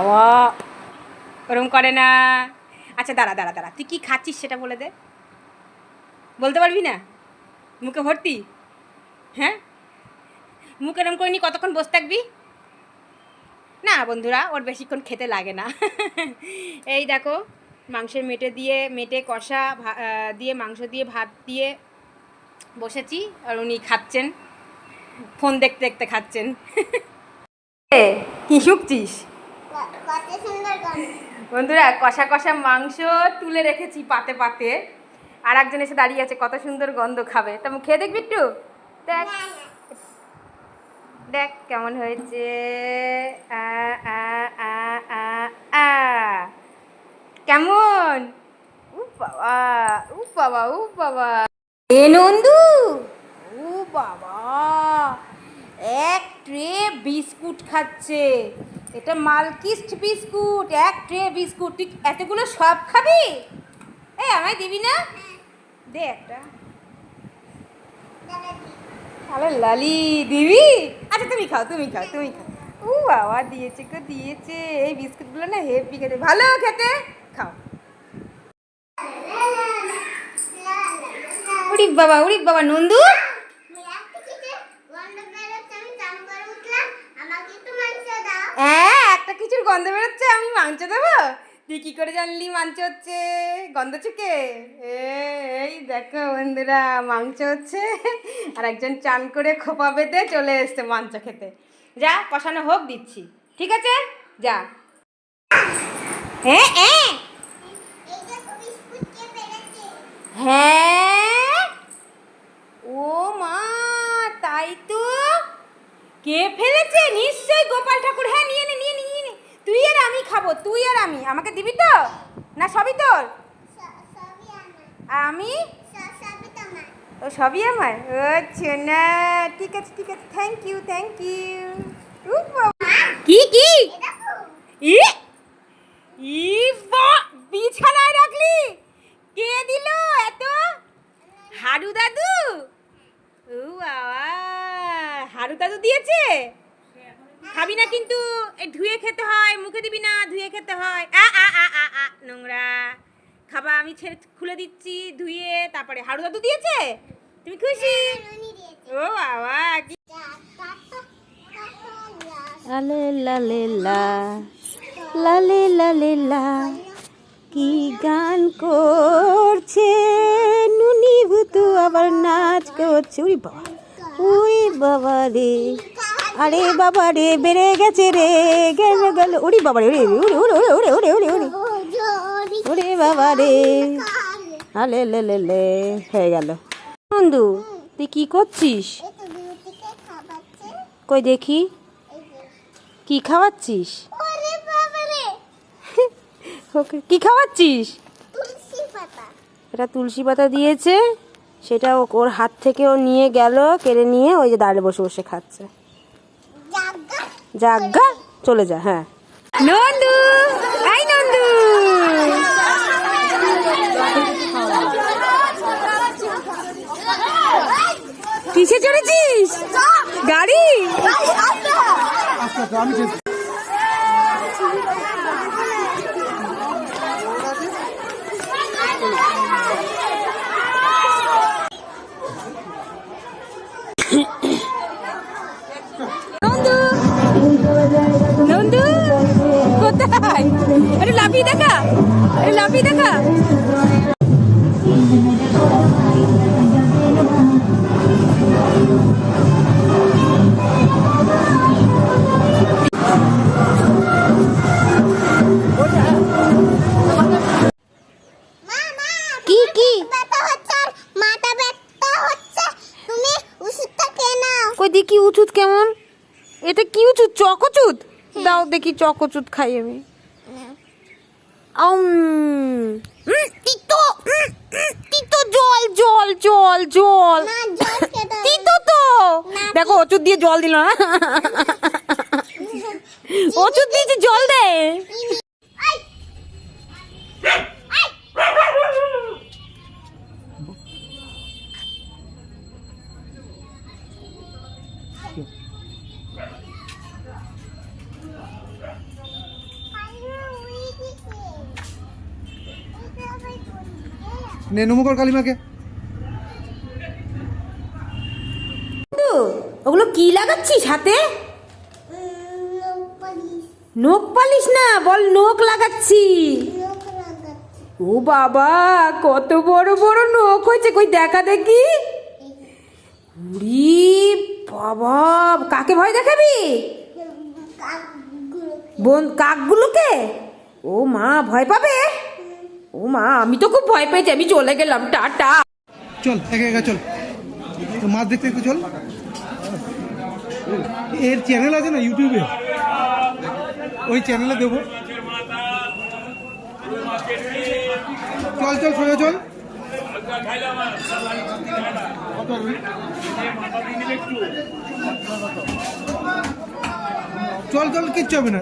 বাবা। ওরম করে না। আচ্ছা দাঁড়া দাঁড়া দাঁড়া। তুই কি খাচ্ছিস সেটা বলে দে। বলতে পারবি না? মুখে ভর্তি? হ্যাঁ? মুখ এরম করে নি কতক্ষণ বসে থাকবি? না বন্ধুরা ওর বেশিক্ষণ খেতে লাগে না। এই দেখো মাংসের মেটে দিয়ে মেটে কষা দিয়ে মাংস দিয়ে ভাত দিয়ে বসেছি আর উনি খাচ্ছেন। ফোন দেখতে দেখতে খাচ্ছেন। কি শুকছিস? বন্ধুরা, কষা কষা মাংস তুলে রেখেছি পাতে পাতে। আর একজন এসে দাঁড়িয়ে আছে, কত সুন্দর গন্ধ খাবে। তা খেয়ে দেখবি একটু দেখ। দেখ কেমন হয়েছে। কেমন? উ বাবা উ বাবা উ বাবা। এ নন্দু। ও বাবা। এক ট্রে বিস্কুট খাচ্ছে। এটা মালকিস্ট বিস্কুট, এক ট্রে বিস্কুট, তুই এতগুলো সব খাবি? এ, আমায় দিবি না? দে একটা। আরে লালি, দিবি? আচ্ছা তুমি খাও তুমি খাও তুমি খাও। ও বাবা, দিয়েছে গো, দিয়েছে। এই বিস্কুটগুলো না হেভি খেতে। ভালো খেতে? খাও। উড়ি বাবা উড়ি বাবা, নন্দু আমি একটা কিছু গন্ধ বেরোচ্ছে, আমি চান করে উঠলাম, আমাকে একটু মাংস দাও। হ্যাঁ একটা কিছুর গন্ধ বেরোচ্ছে, আমি মাংস দেবো? তুই কি করে জানলি মাংস হচ্ছে? গন্ধ চুকে? এই দেখো বন্ধুরা, মাংস হচ্ছে। আর একজন চান করে খোপা বেঁধে চলে এসছে মাংস খেতে। যা, কষানো হোক, দিচ্ছি। ঠিক আছে? যা। হ্যাঁ হ্যাঁ। হ্যাঁ? ও মা, তাই তো? কে ফেলেছে? নিশ্চয়ই গোপাল ঠাকুর। হ্যাঁ নিয়ে নে নিয়ে নে নিয়ে নে। তুই আর আমি খাব, তুই আর আমি। আমাকে দিবি তো? না, সবই তোর? আমি। ও, সবই আমার? ও না, ঠিক আছে ঠিক আছে। থ্যাংক ইউ থ্যাংক ইউ কি কি? ই ই বিছানায় রাখলি? কে দিল এত? হারু দাদু? ও, বাবা, হারু দাদু দিয়েছে? খাবি না কিন্তু ধুয়ে খেতে হয়, মুখে দিবি না, ধুয়ে খেতে হয়। আ আ আ আ আ, নোংরা। খাবা, আমি ছেড়ে খুলে দিচ্ছি, ধুয়ে, তারপরে হাড়ু দাদু দিয়েছে? তুমি খুশি? ও, বাবা। লালে লালে, লা, লালে লালে, লা, কি গান করছে? নুনি ভুতু আবার নাচ করছে। উই বাবা উই বাবা রে। আরে বাবা রে, বেড়ে গেছে রে, গেল গেল। উড়ি বাবা রে উড়ি উড়ি উড়ি উড়ি উড়ি উড়ি উড়ি জোরি উড়ি বাবা রে। আলে লে লে লে হয়ে গেল। বন্ধু, তুই কি করছিস। কই দেখি। কি খাওয়াচ্ছিস? ওকে, কি খাওয়াচ্ছিস? এটা তুলসী পাতা দিয়েছে। সেটা ওর হাত থেকে ও নিয়ে গেল, কেড়ে নিয়ে ওই যে দাঁড়িয়ে বসে বসে খাচ্ছে। জাগা। চলে যা হ্যাঁ। নন্দু আই নন্দু। কিসে চড়েছিস? গাড়ি? নন্দু কই দেখি। উচুত কেমন? এটা কি উচুত? চকচুত? দাও দেখি চকচুত খাই আমি। তিতো তিতো জল জল জল জল। তিতো তো। দেখো ওষুধ দিয়ে জল দিল না ওষুধ দিয়েছে জল দেয় আই, আই। নে কালিমাকে। ওগুলো কি লাগাচ্ছিস হাতে? উম, পালিশ না বল নখ লাগাচ্ছি। ও বাবা কত বড় বড় নখ হয়েছে কই দেখা দেখি। উরি বাবা কাকে ভয় দেখাবি? বোন কাকগুলোকে? ও মা ভয় পাবে? ও মা, আমি তো খুব ভয় পেয়েছি, আমি চলে গেলাম, টাটা। চল, একা একা চল। মাছ দেখতে দেখতে চল। এর চ্যানেল আছে না ইউটিউবে ওই চ্যানেলে দেবো। চল চল, সোজা চল। চল চল, কিচ্ছু হবে না।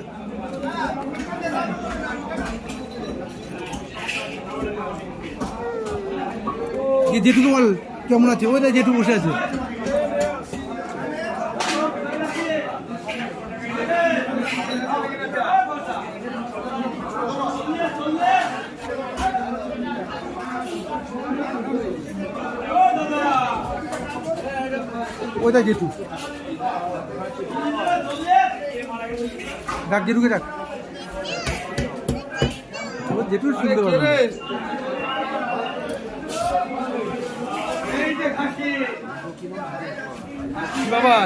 যে জেঠুকে বল, কেমন আছে? ওই জেঠু বসে আছে। ওই দেখ জেঠু ডাক জেঠুকে ডাক জেঠু পাবে বাবা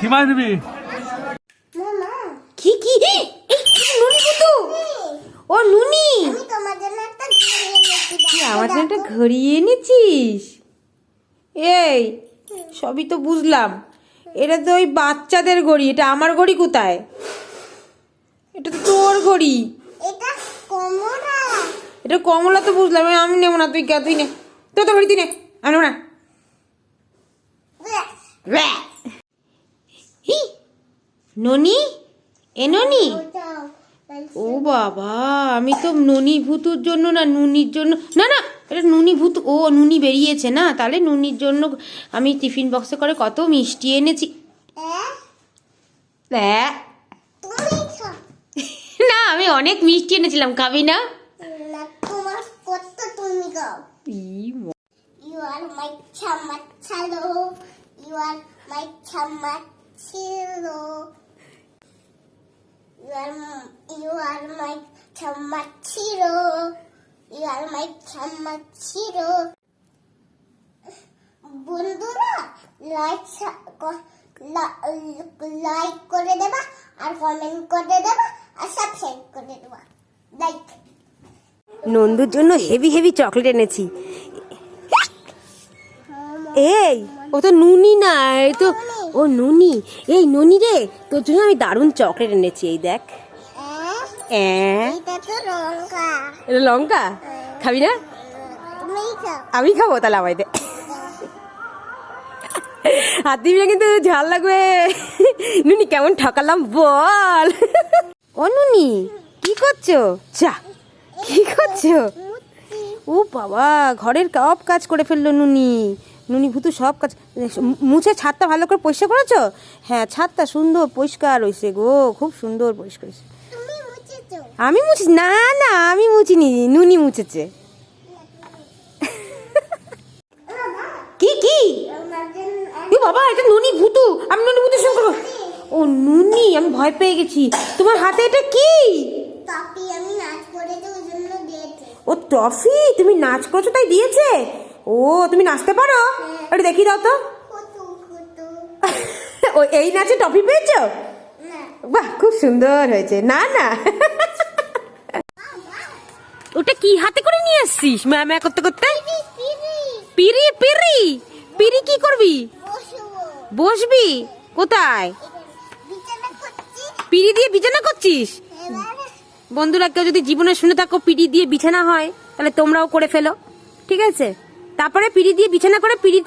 হিমায় নিবি কি কি? নুনি কুতু ও নুনি। তুই আমার জন্য একটা ঘড়ি এনেছিস এই সবই তো বুঝলাম। এটা তো ওই বাচ্চাদের ঘড়ি। এটা আমার ঘড়ি কোথায়? এটা তো তোর ঘড়ি। এটা কমলা। তো বুঝলাম। আমি নেব না তুই কে তুই নে। তো তো ঘড়ি তুই নে। আমি নেব না। হি, ননি এ ননি? ও বাবা আমি তো ননি ভুতুর জন্য না নুনির জন্য না না এটা নুনি ভূত ও নুনি বেরিয়েছে না তাহলে নুনির জন্য আমি টিফিন বক্সে করে কত মিষ্টি এনেছি। না আমি অনেক মিষ্টি এনেছিলাম খাবি না তোমার কত তুমি খাও ই ম- You are my chamachalo. You are are m- you are my chamachiro. You are my chamachiro. বন্ধুরা লাইক লাইক করে দেবা আর কমেন্ট করে দেবা আর সাবস্ক্রাইব করে দেবা লাইক নন্দুর জন্য হেভি হেভি চকলেট এনেছি এই ও তো নুনি না এই তো ও নুনি। এই নুনি রে তোর জন্য আমি দারুণ চকলেট এনেছি এই দেখ। হ্যাঁ এটা লঙ্কা। খাবি না? আমি খাব। তাহলে আমায় দে। হাত দিবি কিন্তু ঝাল লাগবে। নুনি কেমন ঠকালাম বল। ও নুনি কি করছ? চা কি করছ? ও বাবা ঘরের সব কাজ করে ফেলল নুনি। নুনি ভুতু সব কাজ মুছে ছাদটা ভালো করে পরিষ্কার করেছ? হ্যাঁ ছাদটা সুন্দর পরিষ্কার হয়েছে গো খুব সুন্দর পরিষ্কার হয়েছে আমি মুছি না না আমি মুছিনি নুনি মুছেছে। কি কি? বাবা এটা নুনি ভুতু আমি নুনি ভুতুর সঙ্গে করব ও নুনি আমি ভয় পেয়ে গেছি। তোমার হাতে এটা কি? তাপি আমি নাচ করেছি ওই জন্য দিয়েছে। ও টফি? তুমি নাচ করছ তাই দিয়েছে? ও তুমি নাচতে পারো? একটু দেখিয়ে দাও তো। ও এই নাচে টফি পেয়েছ? না। বাহ খুব সুন্দর হয়েছে। না না। ওটা কি হাতে করে নিয়ে আসছিস? ম্যা ম্যা করতে করতে? পিরি পিরি। পিরি কি করবি? বসবি। কোথায়? বিছানা পিড়ি দিয়ে বিছানা করছিস? বন্ধুরা কেউ যদি জীবনে শুনে থাকো পিড়ি দিয়ে বিছানা হয় তাহলে তোমরাও করে ফেলো। ঠিক আছে? তারপরে পিড়ি দিয়ে বিছানা করে পিড়ি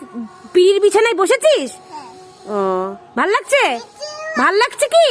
পিড়ির বিছানায় বসেছিস? হ্যাঁ। ও ভালো লাগছে? ভালো লাগছে কি?